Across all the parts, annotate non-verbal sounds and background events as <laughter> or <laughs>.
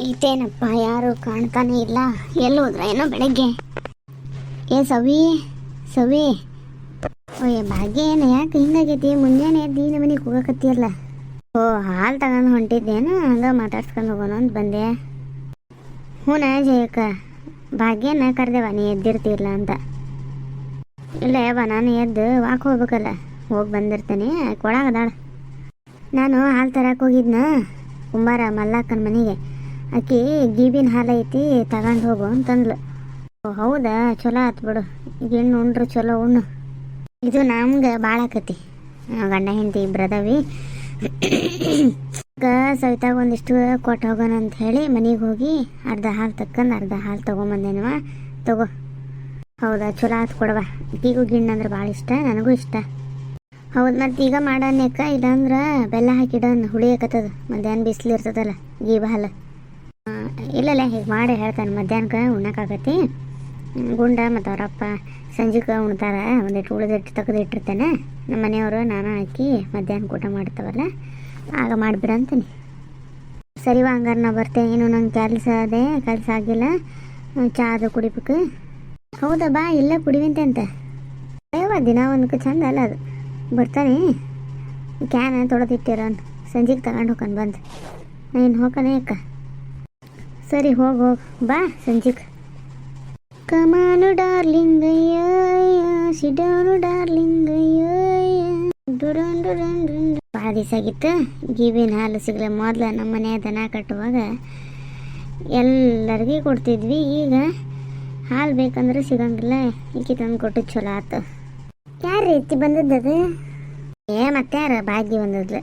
ಇದೇನಪ್ಪ ಯಾರು ಕಾಣ್ತಾನೆ ಇಲ್ಲ. ಎಲ್ಲಿ ಹೋದ್ರ ಏನೋ ಬೆಳಗ್ಗೆ? ಏ ಸವಿ ಸವಿ. ಓಯ್, ಭಾಗ್ಯ ಏನು, ಯಾಕೆ ಹಿಂಗಾಗೈತಿ? ಮುಂಜಾನೆ ಎದ್ದು ಈ ಮನೆಗೆ ಹೋಗಕತ್ತಿಯಲ್ಲ ಓ, ಹಾಲು ತಗೊಂಡು ಹೊಂಟಿದ್ದೇನು? ಹಂಗೆ ಮಾತಾಡ್ಸ್ಕೊಂಡು ಹೋಗೋಣ ಅಂತ ಬಂದೆ. ಹ್ಞೂನ ಜಯಕ್ಕ. ಭಾಗ್ಯನ ಕರೆದೇವ ನೀ ಎದ್ದಿರ್ತಿರ್ಲ ಅಂತ. ಇಲ್ಲ ಯಾವ ನಾನು ಎದ್ದು ವಾಕ್ ಹೋಗ್ಬೇಕಲ್ಲ. ಹೋಗಿ ಬಂದಿರ್ತೇನೆ. ಕೊಡಾಗದಾಳ ನಾನು ಹಾಲು ತರಕ್ಕೆ ಹೋಗಿದ್ನ. ಕುಂಬಾರ ಮಲ್ಲಕ್ಕನ ಮನೆಗೆ. ಆಕಿ ಗೀಬಿನ ಹಾಲು ಐತಿ, ತಗೊಂಡು ಹೋಗು ಅಂತಂದ್ಲು. ಹೌದಾ? ಚಲೋ ಆತು ಬಿಡು. ಹೆಣ್ಣು ಉಂಡ್ರು ಚಲೋ ಉಣ್ಣು. ಇದು ನಮ್ಗೆ ಭಾಳ ಆಕತಿ. ಗಂಡ, ಹೆಂಡತಿ ಇಬ್ಬರದವಿ ಸವಿತಾಗ ಒಂದಿಷ್ಟು ಕೊಟ್ಟು ಹೋಗೋಣ ಅಂತ ಹೇಳಿ ಮನೆಗೆ ಹೋಗಿ ಅರ್ಧ ಹಾಲು ತಕ್ಕಂದು ಅರ್ಧ ಹಾಲು ತೊಗೊಂಬಂದೇನವ? ತಗೋ. ಹೌದಾ? ಚಲೋ ಆತು ಕೊಡವ ಈಗೂ ಗಿಣ್ಣು ಅಂದ್ರೆ ಭಾಳ ಇಷ್ಟ, ನನಗೂ ಇಷ್ಟ. ಹೌದು, ಮತ್ತು ಈಗ ಮಾಡೋಣಕ್ಕ ಇಲ್ಲಾಂದ್ರೆ ಬೆಲ್ಲ ಹಾಕಿಡೋಣ ಹುಳಿ ಹಾಕತ್ತದ ಮಧ್ಯಾಹ್ನ ಬಿಸಿಲು ಇರ್ತದಲ್ಲ, ಗೀಬ ಹಾಲು. ಇಲ್ಲಲ್ಲ ಹೀಗೆ ಮಾಡಿ ಹೇಳ್ತಾನೆ, ಮಧ್ಯಾಹ್ನಕ್ಕೆ ಉಣ್ಣಕ್ಕಾಗತ್ತೆ. ಗುಂಡ ಮತ್ತು ಅವರಪ್ಪ ಸಂಜೆಗೆ ಉಣ್ತಾರ, ಒಂದಿಟ್ಟು ಉಳಿದಿಟ್ಟು ತೆಗೆದು ಇಟ್ಟಿರ್ತಾನೆ. ನಮ್ಮ ಮನೆಯವರು, ನಾನು ಹಾಕಿ ಮಧ್ಯಾಹ್ನ ಊಟ ಮಾಡ್ತಾವಲ್ಲ, ಆಗ ಮಾಡಿಬಿಡ ಅಂತೀನಿ. ಸರಿ ಹಂಗಾರೆ ನಾ ಬರ್ತೇನೆ ಏನು ನಂಗೆ ಕೆಲಸ ಅದೇ, ಕೆಲಸ ಆಗಿಲ್ಲ. ಚಹಾ ಅದು ಕುಡಿಬೇಕು. ಹೌದಾ, ಬಾ, ಇಲ್ಲೇ ಕುಡಿವಂತೆ ಅಂತ. ಬಾ ದಿನ ಒಂದಕ್ಕೆ ಚಂದ ಅಲ್ಲ ಅದು. ಬರ್ತಾನೆ. ಕ್ಯಾನ್ ತೊಳೆದಿಟ್ಟಿರೋನು. ಸಂಜೆಗೆ ತಗೊಂಡು ಹೋಗ್ಕೊಂಡು ಬಂದು. ನಾನು ಹೋಗನೆ ಅಕ್ಕ. ಸರಿ, ಹೋಗಿ ಹೋಗಿ. ಬಾ, ಸಂಜೀಕ್. ಕಮಾನು ಡಾರ್ಲಿಂಗ್ ಸಿಡೋನು ಡಾರ್ಲಿಂಗ್ ಡುಡನ್ ಡುಡನ್ ಡುಡನ್. ಭಾಳ ದಿವಸ ಆಗಿತ್ತು. ಗಿಬಿನ ಹಾಲು ಸಿಗಲ್ಲ ಮೊದ್ಲು ನಮ್ಮ ದನ ಕಟ್ಟುವಾಗ ಎಲ್ಲರಿಗೂ ಕೊಡ್ತಿದ್ವಿ. ಈಗ ಹಾಲು ಬೇಕಂದ್ರೆ ಸಿಗಂಗಿಲ್ಲ. ಈಕಿ ತಂದು ಕೊಟ್ಟು ಚಲೋ ಆತು. ಯಾರು ರೀತಿ ಬಂದದ್ದು? ಏ ಮತ್ತೆ ಯಾರು ಭಾಗ್ಯ ಬಂದದ್ಲು.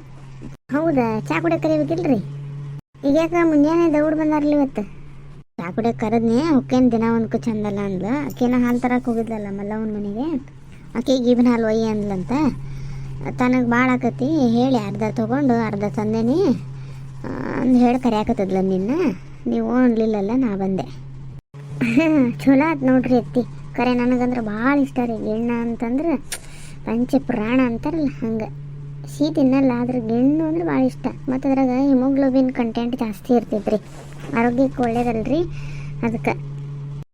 ಹೌದಾ? ಚಾ ಕುಡಿಯೋ ಕರಿಬೇಕಿಲ್ರಿ? ಈಗ ಯಾಕೆ ಮುಂಜಾನೆ ದೌಡ್ ಬಂದಾರ್ಲಿ ಇವತ್ತು? ಚಾಕುಡೆ ಕರೆದ್ನಿ, ಅವಕ್ಕೇನು ದಿನ ಒಂದ್ಕು ಚಂದಲ್ಲ ಅಂದ್ಲು. ಆಕೆನ ಹಾಲು ತರಕ್ಕೆ ಹೋಗಿದ್ಲಲ್ಲ ಮಲ್ಲವನ ಮನೆಗೆ. ಆಕೆ ಗೀಬಿನ ಹಾಲು ಒಯ್ಯ ಅಂದ್ಲಂತ. ತನಗೆ ಭಾಳ ಆಕತಿ, ಹೇಳಿ ಅರ್ಧ ತೊಗೊಂಡು ಅರ್ಧ ತಂದೇನಿ. ಅಂದು ಹೇಳಿ ಕರೆಯಾಕತ್ತದ್ಲ ನಿನ್ನ. ನೀವು ಅನ್ಲಿಲ್ಲಲ್ಲ, ನಾ ಬಂದೆ. <laughs> ಚಲೋ ಆತ್ ನೋಡ್ರಿ ಎತ್ತಿ ಕರೆ ನನಗಂದ್ರೆ ಭಾಳ ಇಷ್ಟ ರೀ. ಗಿಣ್ಣ ಅಂತಂದ್ರೆ ಪಂಚ ಪ್ರಾಣ ಅಂತಾರಲ್ಲ ಹಂಗೆ. ಸಿಹಿ ತಿನ್ನಲ್ಲ, ಆದ್ರೆ ಗಿಣ್ಣು ಅಂದ್ರೆ ಭಾಳ ಇಷ್ಟ. ಮತ್ತು ಅದ್ರಾಗ ಹಿಮೋಗ್ಲೋಬಿನ್ ಕಂಟೆಂಟ್ ಜಾಸ್ತಿ ಇರ್ತೈತ್ರಿ. ಆರೋಗ್ಯಕ್ಕೆ ಒಳ್ಳೇದಲ್ರಿ ಅದಕ್ಕೆ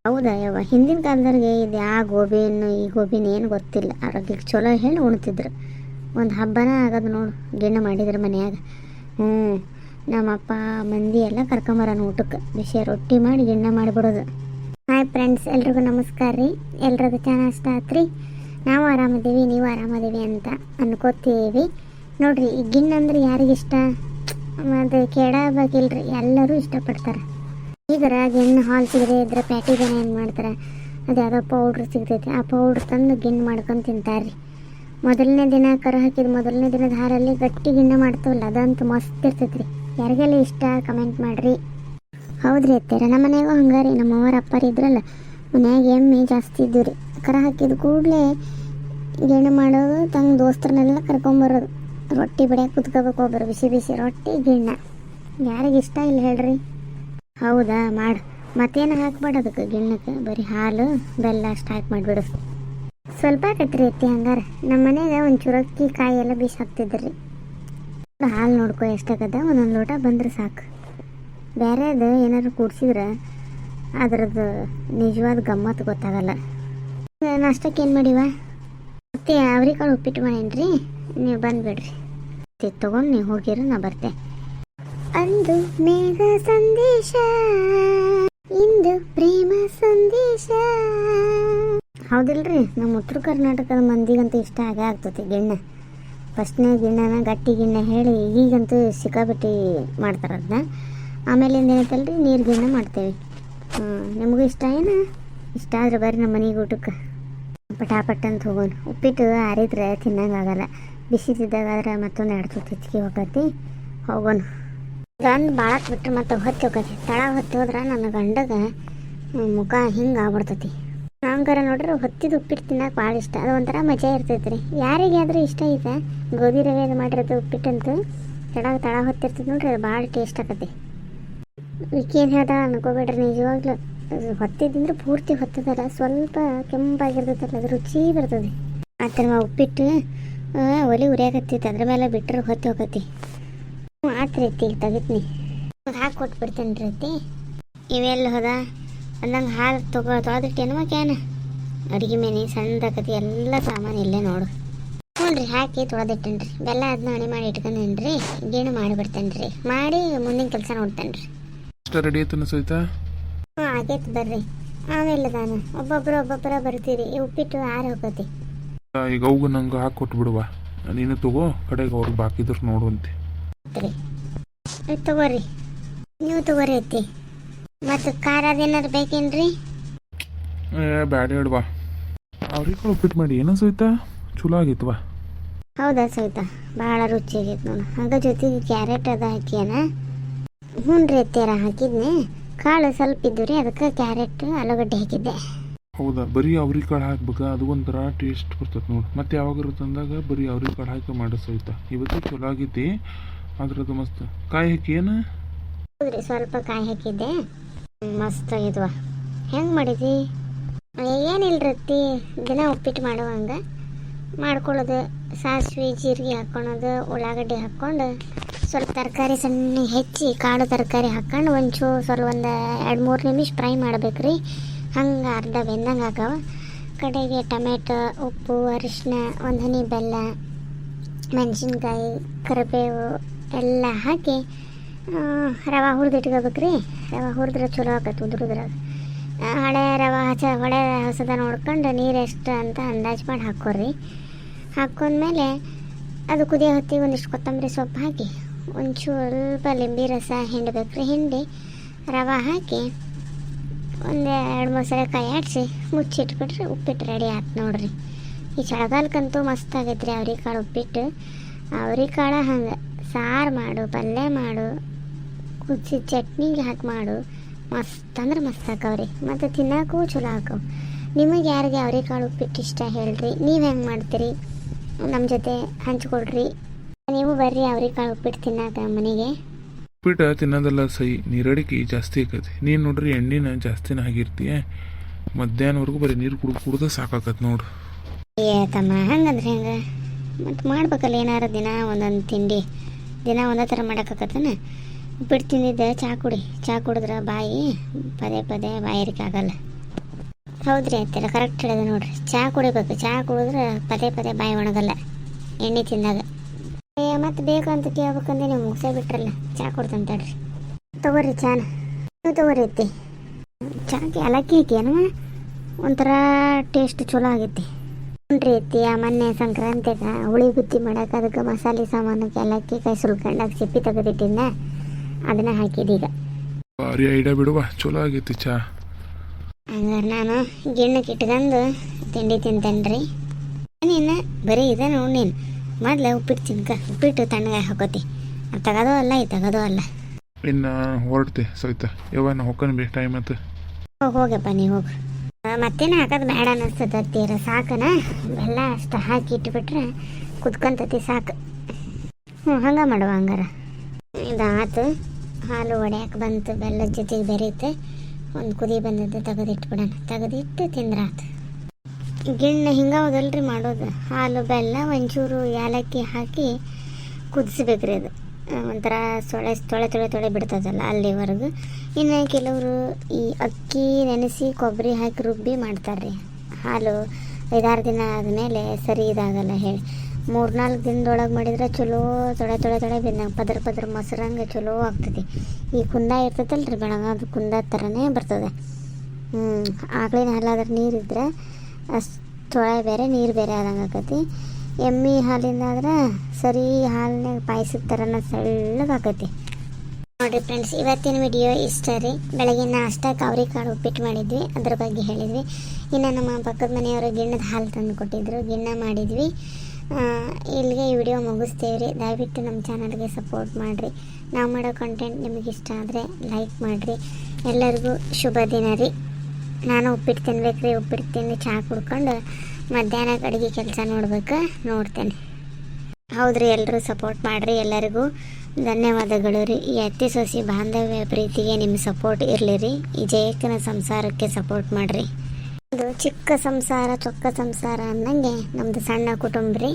ಹೌದಾ ಯವ್ವ? ಹಿಂದಿನ ಕಾಲದವ್ರಿಗೆ ಇದು ಆ ಗೋಬಿನ್ ಈ ಗೋಬಿನ ಏನು ಗೊತ್ತಿಲ್ಲ. ಆರೋಗ್ಯಕ್ಕೆ ಚಲೋ ಹೇಳಿ ಉಣ್ತಿದ್ರು. ಒಂದು ಹಬ್ಬನ ಆಗೋದು ನೋಡು, ಗೆಣ್ಣು ಮಾಡಿದ್ರು ಮನೆಯಾಗ. ಹ್ಞೂ ನಮ್ಮಪ್ಪ, ಮಂದಿ ಎಲ್ಲ ಕರ್ಕೊಂಬರೋಣ ಊಟಕ್ಕೆ. ಬಿಸಿ ರೊಟ್ಟಿ ಮಾಡಿ ಗಿಣ್ಣ ಮಾಡಿಬಿಡೋದು. ಹಾಯ್ ಫ್ರೆಂಡ್ಸ್ ಎಲ್ರಿಗೂ ನಮಸ್ಕಾರ ರೀ. ಎಲ್ರದ್ದು ಚೆನ್ನಾಗಿ ಇಷ್ಟ ಆತ್ರಿ? ನಾವು ಆರಾಮದೀವಿ, ನೀವು ಆರಾಮದೀವಿ ಅಂತ ಅನ್ಕೋತೀವಿ. ನೋಡ್ರಿ, ಈ ಗಿಣ್ಣು ಅಂದ್ರೆ ಯಾರಿಗಿಷ್ಟ? ಅದು ಕೇಳಬೇಕಿಲ್ರಿ ಎಲ್ಲರೂ ಇಷ್ಟಪಡ್ತಾರೆ. ಈಗರ ಗಿಣ್ಣು ಹಾಲು ಸಿಗದೆ ಇದ್ರೆ ಪ್ಯಾಟಿ ಜನ ಏನು ಮಾಡ್ತಾರೆ? ಅದು ಯಾವುದೋ ಪೌಡ್ರ್ ಸಿಗ್ತೈತಿ, ಆ ಪೌಡ್ರ್ ತಂದು ಗಿಣ್ಣು ಮಾಡ್ಕೊಂಡು ತಿಂತಾರೆ ಮೊದಲನೇ ದಿನ ಕರ ಹಾಕಿದ ಮೊದಲನೇ ದಿನದ ಹಾರಲ್ಲಿ ಗಟ್ಟಿ ಗಿಣ್ಣ ಮಾಡ್ತಾವಲ್ಲ, ಅದಂತೂ ಮಸ್ತ್ ಇರ್ತೈತ್ರಿ. ಯಾರಿಗೆಲ್ಲ ಇಷ್ಟ ಕಮೆಂಟ್ ಮಾಡಿರಿ. ಹೌದ್ರಿ ಅತ್ತೀರ ನಮ್ಮ ಮನೆಗೂ ಹಂಗಾರಿ ನಮ್ಮ ಅವ್ವರ ಅಪ್ಪರು ಇದ್ರಲ್ಲ, ಮನ್ಯಾಗ ಎಮ್ಮೆ ಜಾಸ್ತಿ ಇದ್ದು ರೀ ಕರ ಹಾಕಿದ ಕೂಡಲೇ ಗಿಣ್ಣು ಮಾಡೋದು, ತಂಗ ದೋಸ್ತರನ್ನೆಲ್ಲ ಕರ್ಕೊಂಬರೋದು ರೊಟ್ಟಿ ಬಿಡ್ಯಾಕ ಕುತ್ಕೋಬೇಕು ಒಬ್ಬರು ಬಿಸಿ ಬಿಸಿ ರೊಟ್ಟಿ, ಗಿಣ್ಣ. ಯಾರಿಗೆ ಇಷ್ಟ ಇಲ್ಲ ಹೇಳ್ರಿ. ಹೌದಾ, ಮಾಡು. ಮತ್ತೇನು ಹಾಕ್ಬೇಡ ಅದಕ್ಕೆ, ಗಿಣ್ಣಕ್ಕೆ. ಬರೀ ಹಾಲು, ಬೆಲ್ಲ ಅಷ್ಟು ಹಾಕಿ ಮಾಡಿಬಿಡು. ಸ್ವಲ್ಪ ಕಟ್ರಿ ಎತ್ತಿ ಹಂಗಾರ. ನಮ್ಮ ಮನೆಗೆ ಒಂದು ಚುರಕ್ಕಿ ಕಾಯಿ ಎಲ್ಲ ಬೀಸಿ ಹಾಕ್ತಿದ್ರಿ. ಹಾಲು ನೋಡ್ಕೊ ಎಷ್ಟಾಗದ ಒಂದೊಂದು ಲೋಟ ಬಂದ್ರೆ ಸಾಕು. ಬೇರೆದು ಏನಾದ್ರು ಕೂಡ್ಸಿದ್ರೆ, ಅದರದ್ದು ನಿಜವಾದ ಗಮ್ಮತ್ತು ಗೊತ್ತಾಗಲ್ಲ. ನಾಷ್ಟಕ್ಕೆ ಏನು ಮಾಡಿವ? ಮತ್ತೆ ಅವ್ರಿಕಾಳು ಉಪ್ಪಿಟ್ಟು ಮಾಡೇನ್ರಿ? ನೀವು ಬಂದ್ಬಿಡ್ರಿ. ತೊಗೊಂಡು ನೀವು ಹೋಗಿರು, ನಾ ಬರ್ತೆ. ಅಂದು ಮೇಘ ಸಂದೇಶ, ಇಂದು ಪ್ರೇಮ ಸಂದೇಶ. ಹೌದಿಲ್ರಿ, ನಮ್ಮ ಉತ್ತರ ಕರ್ನಾಟಕದ ಮಂದಿಗಂತೂ ಇಷ್ಟ ಆಗೇ ಆಗ್ತತಿ ಗಿಣ್ಣ. ಫಸ್ಟ್ನೇ ಗಿಣ್ಣನ ಗಟ್ಟಿ ಗಿಣ್ಣ ಹೇಳಿ ಈಗಂತೂ ಸಿಕ್ಕಾಬಿಟ್ಟು ಮಾಡ್ತಾರೆ ಅದನ್ನ ಆಮೇಲೆ ಏನೈತಲ್ರಿ, ನೀರು ಗಿಣ್ಣ ಮಾಡ್ತೇವೆ. ನಿಮಗೂ ಇಷ್ಟ ಏನು? ಇಷ್ಟ ಆದ್ರೆ ಬರ್ರಿ ನಮ್ಮ ಮನೆಗೆ ಊಟಕ್ಕೆ. ಪಟಾಪಟ್ ಅಂತ ಹೋಗೋಣ ಉಪ್ಪಿಟ್ಟು ಆರಿದ್ರೆ ತಿನ್ನಂಗಾಗಲ್ಲ ಬಿಸಿದಿದ್ದಾಗಾದ್ರೆ ಮತ್ತೊಂದು ಎರಡು ತುತ್ತು ಹೆಚ್ಚಿಗೆ ಹೋಗತಿ ಹೋಗೋಣ ಗಂಡು ಭಾಳ ಬಿಟ್ಟರೆ ಮತ್ತೆ ಹೊತ್ತಿ ಹೋಗತಿ. ತಳ ಹೊತ್ತಿ ಹೋದ್ರೆ ನನ್ನ ಗಂಡಗೆ ಮುಖ ಹಿಂಗೆ ಆಗ್ಬಿಡ್ತತಿ. ನಮ್ಗಾರ ನೋಡ್ರಿ ಹೊತ್ತಿದ ಉಪ್ಪಿಟ್ಟು ತಿನ್ನಕ್ಕೆ ಭಾಳ ಇಷ್ಟ. ಅದು ಒಂಥರ ಮಜಾ ಇರ್ತೈತೆ ರೀ ಯಾರಿಗಾದ್ರೂ ಇಷ್ಟ ಐತೆ? ಗೋಧಿ ರವೆದು ಮಾಡಿರೋದು ಉಪ್ಪಿಟ್ಟಂತೂ. ಕೆಳಗೆ ತಳ ಹೊತ್ತಿರ್ತೈತೆ ನೋಡ್ರಿ, ಅದು ಭಾಳ ಟೇಸ್ಟ್ ಆಕತಿ ಏನು ಹೇಳ್ದ? ಅನ್ಕೋಬೇಡ್ರಿ ನಿಜವಾಗ್ಲೂ ಹೊತ್ತಿದ್ದಂದ್ರೆ ಪೂರ್ತಿ ಹೊತ್ತದಲ್ಲ ಸ್ವಲ್ಪ ಕೆಂಪಾಗಿರ್ತೈತಲ್ಲ ಅದು ರುಚಿ ಬರ್ತದೆ. ಆ ಥರ ಉಪ್ಪಿಟ್ಟು ಆ, ಒಲೆ ಉರಿಯಾಕತ್ತೈತೆ ಅದ್ರ ಮೇಲೆ ಬಿಟ್ಟರೆ ಹೊತ್ತಿ ಹೋಗತ್ತಿ. ಹ್ಞೂ ಆತ್ರಿ ಐತಿ ತೆಗಿತೀನಿ. ಹಾಕಿ ಕೊಟ್ಬಿಡ್ತೇನೆ ರೀತಿ. ಇವೆಲ್ಲ ಹೋದ ಅಂದಂಗೆ ಹಾಲು ತಗೋ ತೊಳೆದಿಟ್ಟೇನು ಕ್ಯಾನ? ಅಡುಗೆ ಮೇನೆ ಸಣ್ಣದಾಗತಿ ಎಲ್ಲ ಸಾಮಾನು ಇಲ್ಲೇ ನೋಡು. ಹ್ಞೂ ರೀ ಹಾಕಿ ತೊಳೆದಿಟ್ಟೇನೆ ರೀ. ಬೆಲ್ಲ ಅದನ್ನ ಹಣೆ ಮಾಡಿ ಇಟ್ಕೊಂಡೇನು ರೀ. ಗೇಣು ಮಾಡಿಬಿಡ್ತೇನೆ ರೀ. ಮಾಡಿ ಮುಂದಿನ ಕೆಲಸ ನೋಡ್ತೇನೆ ರೀ. ರೆಡಿ ಆಯ್ತು ಹ್ಞೂ ಆಗೈತೆ ಬರ್ರಿ. ಆಮೇಲೆ ನಾನು. ಒಬ್ಬೊಬ್ಬರು ಒಬ್ಬೊಬ್ಬರ ಬರ್ತೀರಿ. ಈ ಉಪ್ಪಿಟ್ಟು ಆರು ಹೋಗತಿ ಈಗ ಅವು ನಂಗೆ ಹಾಕಿ ಕೊಟ್ಬಿಡುವ ನೀನು ತಗೋ ಕಡೆಗೆ ಅವ್ರಿಗೆ ಬಾಕಿದ್ರು ನೋಡುವಂತೆ. ತಗೋರಿ. ನೀವು ತಗೋರಿ ಐತಿ ಮತ್ತು ಖಾರ ಅದೇನಾರು ಬೇಕೇನ್ರಿ? ಏ ಬ್ಯಾಡ ಹೇಳುವ. ಅವ್ರಿಗೆ ಉಪ್ಪಿಟ್ಟು ಮಾಡಿ ಏನೋ ಸಹಿತ ಚಲೋ ಆಗಿತ್ವಾ ಹೌದಾ ಸಹಿತ ಭಾಳ ರುಚಿ ಆಗೈತೆ ನೋಡು. ಹಂಗ ಜೊತೆಗೆ ಕ್ಯಾರೆಟ್ ಅದ ಹಾಕ್ಯಾನ? ಹ್ಞೂ ರೀ ಅತ್ಯಾರ ಹಾಕಿದ್ನೆ. ಕಾಳು ಸ್ವಲ್ಪ ಇದ್ದು ರೀ ಅದಕ್ಕೆ ಕ್ಯಾರೆಟ್ ಆಲೂಗಡ್ಡೆ ಹಾಕಿದ್ದೆ. ಹೌದಾ? ಬರೀ ಅವ್ರಿಕಾಳು ಕಾಳು ಹಾಕ್ಬೇಕಾ? ಅದು ಒಂಥರ ಟೇಸ್ಟ್ ಬರ್ತದೆ ನೋಡಿ. ಮತ್ತೆ ಯಾವಾಗ ತಂದಾಗ ಬರೀ ಅವ್ರಿಕಾಳು ಹಾಕಿ ಮಾಡೋ ಸಹಿತ ಇವತ್ತು ಚಲೋ ಆಗೈತಿ ಅದ್ರದ್ದು ಅದು ಮಸ್ತ್. ಕಾಯಿ ಹಾಕಿ ಏನು? ಹೌದ್ರಿ ಸ್ವಲ್ಪ ಕಾಯಿ ಹಾಕಿದ್ದೆ. ಮಸ್ತ್ ಆಗಿದ್ವ. ಹೆಂಗೆ ಮಾಡಿದಿ? ಏನಿಲ್ಲ ಅತ್ತಿ? ದಿನ ಉಪ್ಪಿಟ್ಟು ಮಾಡುವಂಗ ಮಾಡ್ಕೊಳ್ಳೋದು, ಸಾಸಿವೆ, ಜೀರಿಗೆ ಹಾಕ್ಕೊಳೋದು ಉಳ್ಳಾಗಡ್ಡಿ ಹಾಕ್ಕೊಂಡು ಸ್ವಲ್ಪ ತರಕಾರಿ ಸಣ್ಣ ಹೆಚ್ಚಿ ಕಾಳು ತರಕಾರಿ ಹಾಕ್ಕೊಂಡು ಒಂಚೂರು ಸ್ವಲ್ಪ ಒಂದು ಎರಡು ಮೂರು ನಿಮಿಷ ಫ್ರೈ ಮಾಡ್ಬೇಕ್ರಿ ಹಂಗೆ ಅರ್ಧ ಬೆಂದಂಗೆ ಹಾಕವ ಕಡೆಗೆ ಟೊಮೆಟೊ, ಉಪ್ಪು ಅರಿಶಿನ ಒಂದು ಹನಿ ಬೆಲ್ಲ, ಮೆಣಸಿನ್ಕಾಯಿ, ಕರಿಬೇವು ಎಲ್ಲ ಹಾಕಿ ರವೆ ಹುರಿದಿಟ್ಕೋಬೇಕು ಇಟ್ಕೋಬೇಕ್ರಿ. ರವೆ ಹುರಿದ್ರೆ ಚಲೋ ಆಕತ್ತೆ ಉದುರುದ್ರಾಗ. ಹಳೆ ರವೆ ಹಚ್ಚ ಹೊಳೆ ಹೊಸದ ನೋಡ್ಕೊಂಡು ನೀರು ಎಷ್ಟು ಅಂತ ಅಂದಾಜು ಮಾಡಿ ಹಾಕ್ಕೊರಿ ಹಾಕ್ಕೊಂಡ್ಮೇಲೆ ಅದು ಕುದಿಯೋ ಹೊತ್ತಿಗೆ ಒಂದಿಷ್ಟು ಕೊತ್ತಂಬರಿ ಸೊಪ್ಪು ಹಾಕಿ ಒಂಚೂರು ಸ್ವಲ್ಪ ಲಿಂಬೆ ರಸ ಹಿಂಡಬೇಕ್ರಿ ಹಿಂಡಿ ರವೆ ಹಾಕಿ ಒಂದು ಎರಡು ಮೂರು ಸಲ ಕೈ ಆಡಿಸಿ ಮುಚ್ಚಿಟ್ಬಿಟ್ರೆ ಉಪ್ಪಿಟ್ಟು ರೆಡಿ ಆಯ್ತು ನೋಡ್ರಿ. ಈ ಚಳಿಗಾಲಕ್ಕಂತೂ ಮಸ್ತ್ ಆಗೈತೆ ರೀ ಅವ್ರಿಕಾಳು ಉಪ್ಪಿಟ್ಟು. ಅವ್ರಿಕಾಳು ಹಂಗೆ ಸಾರು ಮಾಡು, ಪಲ್ಯ ಮಾಡು, ಕುದಿಸಿ ಚಟ್ನಿಗೆ ಹಾಕಿ ಮಾಡು. ಮಸ್ತ್ ಅಂದ್ರೆ ಮಸ್ತ್ ಹಾಕವ್ರಿ. ಮತ್ತು ತಿನ್ನಕ್ಕೂ ಚಲೋ ಆಕವು ನಿಮಗೆ ಯಾರಿಗೆ ಅವ್ರಿಕಾಳು ಉಪ್ಪಿಟ್ಟು ಇಷ್ಟ ಹೇಳ್ರಿ. ನೀವು ಹೆಂಗೆ ಮಾಡ್ತೀರಿ? ನಮ್ಮ ಜೊತೆ ಹಂಚ್ಕೊಳ್ರಿ. ನೀವು ಬರ್ರಿ ಅವ್ರಿಕಾಳು ಉಪ್ಪಿಟ್ಟು ತಿನ್ನಾಕ ಮನೆಗೆ. ಉಪ್ಪಿಟ್ಟು ತಿನ್ನೋದೆಲ್ಲ ಸಹಿ ನೀರಡಿಕೆ ಜಾಸ್ತಿ ಆಕತಿ. ನೀನು ನೋಡ್ರಿ ಎಣ್ಣೆನ ಜಾಸ್ತಿನ ಆಗಿರ್ತೀಯ ಮಧ್ಯಾಹ್ನವರೆಗೂ ಬರೀ ನೀರು ಕುಡ್ದು ಕುಡ್ದು ಸಾಕಾಕತ್ ನೋಡು. ಏ ತಮ್ಮ ಹಂಗಂದ್ರೆ ಹೆಂಗೆ? ಮತ್ತು ಮಾಡ್ಬೇಕಲ್ಲ ಏನಾರ ದಿನ ಒಂದೊಂದು ತಿಂಡಿ. ದಿನ ಒಂದೇ ಥರ ಮಾಡೋಕ್ಕಾಗತ್ತನ ಉಪ್ಪಿಟ್ಟು ತಿಂದಿದ್ದೆ ಚಹಾ ಕುಡಿ. ಚಹಾ ಕುಡಿದ್ರೆ ಬಾಯಿ ಪದೇ ಪದೇ ಬಾಯಿರಿಕಾಗಲ್ಲ ಹೌದ್ರಿ ಅಂತೀರ ಕರೆಕ್ಟ್ ಹೇಳಿದೆ ನೋಡ್ರಿ. ಚಹಾ ಕುಡಿಬೇಕು. ಚಹಾ ಕುಡಿದ್ರೆ ಪದೇ ಪದೇ ಬಾಯಿ ಒಣಗಲ್ಲ ಎಣ್ಣೆ ತಿಂದಾಗ. ಏ, ಮತ್ತೆ ಬೇಕು ಅಂತ ಕೇಳ್ಬೇಕಂದ್ರೆ ನೀವು ಮುಗಿಸೇ ಬಿಟ್ರಲ್ಲ. ಚಹಾ ಕೊಡ್ತೀನಿ ತಡ್ರಿ ತಗೋರಿ ಚಾನ. ನೀವು ತಗೋರಿ ಐತಿ ಚಾಕ್ಕೆ ಏಲಕ್ಕಿ ಐತಿ ಏನಮ್ಮ ಒಂಥರ ಟೇಸ್ಟ್ ಚಲೋ ಆಗೈತಿ. ನೋಡ್ರಿ ಐತಿ ಆ ಮೊನ್ನೆ ಸಂಕ್ರಾಂತಿಗೆ ಹುಳಿ ಬುತ್ತಿ ಮಾಡೋಕೆ ಅದಕ್ಕೆ ಮಸಾಲೆ ಸಾಮಾನಕ್ಕೆ ಏಲಕ್ಕಿ ಕೈ ಸುಲ್ಕೊಂಡಾಗ ಸಿಪ್ಪಿ ತೆಗೆದಿಟ್ಟಿದ್ದ ಅದನ್ನ ಹಾಕಿದೀಗ ಭಾರಿ ಐಡಿಯಾ ಬಿಡುವ ಚಲೋ ಆಗೈತಿ ಚಾ. ಹಂಗಾರೆ ನಾನು ಗಿಣ್ಣಕ್ಕೆ ಇಟ್ಕೊಂಡು ತಿಂಡಿ ತಿಂತೇನ್ರಿ. ನೀನು ಬರೀ ಇದೆ ನೋಡಿ ನೀನು. ಮೊದ್ಲು ಉಪ್ಪಿಟ್ಟು ತಿನ್ಕ ಉಪ್ಪಿಟ್ಟು ತಣ್ಣಗೆ ಹಾಕೋತಿ. ಅದು ತೆಗೋದು ಅಲ್ಲ ಇದು ತಗದೋ ಅಲ್ಲ. ಇನ್ನು ಹೊರಡ್ತಿ ಸೋಯ್ತ ಯವ್ವ ನಾ ಹೋಗ್ಕೊಂಡು ಬೇಕು ಟೈಮ್ ಆಯ್ತು ಹೋಗಿ ಹೋಗಪ್ಪ ನೀವು ಹೋಗಿ. ಮತ್ತೇನು ಹಾಕೋದು ಬೇಡ ಅನ್ನಿಸ್ತದೆ ತೀರ ಸಾಕನ? ಬೆಲ್ಲ ಅಷ್ಟು ಹಾಕಿ ಇಟ್ಬಿಟ್ರೆ ಕುದ್ಕೊಂತತಿ ಸಾಕು. ಹ್ಞೂ ಹಂಗೆ ಮಾಡುವ ಹಂಗಾರ. ಇದು ಆತು. ಹಾಲು ಒಡೆಯಕ್ಕೆ ಬಂತು ಬೆಲ್ಲದ ಜೊತೆಗೆ ಬೆರೆಯುತ್ತೆ ಒಂದು ಕುದಿ ಬಂದದ್ದು ತೆಗೆದಿಟ್ಬಿಡೋಣ. ತೆಗೆದಿಟ್ಟು ತಿಂದ್ರಾತು. ಗಿಣ್ಣ ಹಿಂಗೆ ಹೌದಲ್ರಿ ಮಾಡೋದು. ಹಾಲು ಬೆಲ್ಲ ಒಂಚೂರು ಏಲಕ್ಕಿ ಹಾಕಿ ಕುದಿಸ್ಬೇಕ್ರಿ ಅದು. ಆ, ಒಂಥರ ಸೊಳೆ ತೊಳೆ ತೊಳೆ ತೊಳೆ ಬಿಡ್ತದಲ್ಲ ಅಲ್ಲಿವರೆಗೂ. ಇನ್ನು ಕೆಲವರು ಈ ಅಕ್ಕಿ ನೆನೆಸಿ ಕೊಬ್ಬರಿ ಹಾಕಿ ರುಬ್ಬಿ ಮಾಡ್ತಾರೆ ರೀ ಹಾಲು ಐದಾರು ದಿನ ಆದಮೇಲೆ ಸರಿ ಇದಾಗಲ್ಲ ಹೇಳಿ. ಮೂರ್ನಾಲ್ಕು ದಿನದೊಳಗೆ ಮಾಡಿದ್ರೆ ಚಲೋ ತೊಳೆ ತೊಳೆ ತೊಳೆ ಬಿದ್ದಂಗೆ ಪದ್ರ ಪದ್ರ ಮೊಸರಂಗೆ ಚಲೋ ಆಗ್ತದೆ ಈ ಕುಂದ ಇರ್ತೈತಲ್ಲ ರೀ ಅದು ಕುಂದ ಥರನೇ ಬರ್ತದೆ. ಹ್ಞೂ ಆಕಳಿನ ಹಾಲಾದ್ರೆ ನೀರಿದ್ರೆ ಅಷ್ಟು ತೊಳೆ ಬೇರೆ, ನೀರು ಬೇರೆ ಆದಂಗೆ ಆಕತಿ. ಎಮ್ಮಿ ಹಾಲಿಂದಾದ್ರೆ ಸರಿ ಹಾಲಿನಾಗ ಪಾಯಸದ ಥರನ ಸಳ್ಳಗಾಕತಿ ನೋಡಿರಿ ಫ್ರೆಂಡ್ಸ್, ಇವತ್ತಿನ ವಿಡಿಯೋ ಇಷ್ಟ ರೀ. ಬೆಳಗ್ಗೆ ನಾಷ್ಟಕ್ಕೆ ಅವ್ರಿಕಾಳು ಉಪ್ಪಿಟ್ಟು ಮಾಡಿದ್ವಿ. ಅದ್ರ ಬಗ್ಗೆ ಹೇಳಿದ್ವಿ. ಇನ್ನು ನಮ್ಮ ಪಕ್ಕದ ಮನೆಯವರು ಗಿಣ್ಣದ ಹಾಲು ತಂದು ಕೊಟ್ಟಿದ್ರು. ಗಿಣ್ಣ ಮಾಡಿದ್ವಿ. ಇಲ್ಲಿಗೆ ಈ ವಿಡಿಯೋ ಮುಗಿಸ್ತೀವಿ ರೀ ದಯವಿಟ್ಟು ನಮ್ಮ ಚಾನಲ್ಗೆ ಸಪೋರ್ಟ್ ಮಾಡಿರಿ. ನಾವು ಮಾಡೋ ಕಂಟೆಂಟ್ ನಿಮಗೆ ಇಷ್ಟ ಆದರೆ ಲೈಕ್ ಮಾಡಿರಿ. ಎಲ್ಲರಿಗೂ ಶುಭ ದಿನ ರೀ. ನಾನು ಉಪ್ಪಿಟ್ಟು ತಿನ್ಬೇಕು ರೀ ಉಪ್ಪಿಟ್ಟು ತಿಂದು ಚಹಾ ಕುಡ್ಕೊಂಡು ಮಧ್ಯಾಹ್ನ ಅಡುಗೆ ಕೆಲಸ ನೋಡ್ಬೇಕು, ನೋಡ್ತೇನೆ. ಹೌದ್ರಿ ಎಲ್ಲರೂ ಸಪೋರ್ಟ್ ಮಾಡಿರಿ, ಎಲ್ಲರಿಗೂ ಧನ್ಯವಾದಗಳು ರೀ. ಈ ಅತ್ತಿ ಸೊಸಿ ಬಾಂಧವ್ಯ ಪ್ರೀತಿಗೆ ನಿಮ್ಮ ಸಪೋರ್ಟ್ ಇರಲಿ ರೀ. ಈ ಜಯಕ್ಕನ ಸಂಸಾರಕ್ಕೆ ಸಪೋರ್ಟ್ ಮಾಡಿರಿ. ಚಿಕ್ಕ ಸಂಸಾರ ಚೊಕ್ಕ ಸಂಸಾರ ಅನ್ನಂಗೆ ನಮ್ದು ಸಣ್ಣ ಕುಟುಂಬ ರೀ